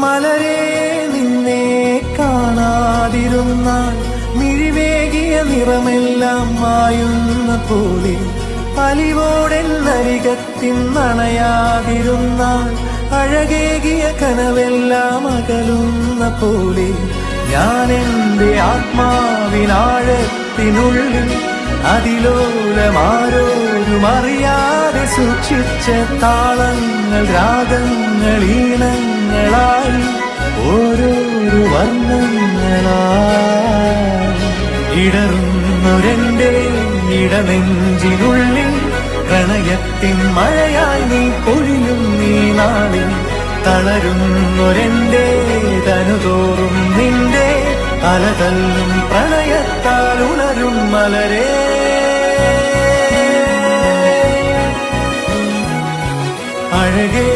മലരെ നിന്നെ കാണാതിരുന്നാൽ മിഴിവേകിയ നിറമെല്ലാം മായുന്ന പോലെ അലിവോടെ നരികത്തിൻ നണയാതിരുന്നാൽ അഴകേകിയ കനവെല്ലാം അകലുന്ന പോലെ ഞാൻ എന്റെ ആത്മാവിനാഴത്തിനുള്ളിൽ അതിലോലമാരോരും അറിയാതെ സൂക്ഷിച്ച താളങ്ങൾ രാഗങ്ങൾ ഈണങ്ങളായി ഓരോരോ വർണങ്ങളായി ഇടറുന്നൊരന്റെ ഇടനെഞ്ചിനുള്ളിൽ പ്രണയത്തിൻ മഴയായി നീ പൊഴിയും നീ നാളിൽ. തളരുന്നൊരന്റെ തനുതോറും നിന്റെ അലതല്ലും പ്രണയത്താൽ ഉണരും മലരേ. അഴകേ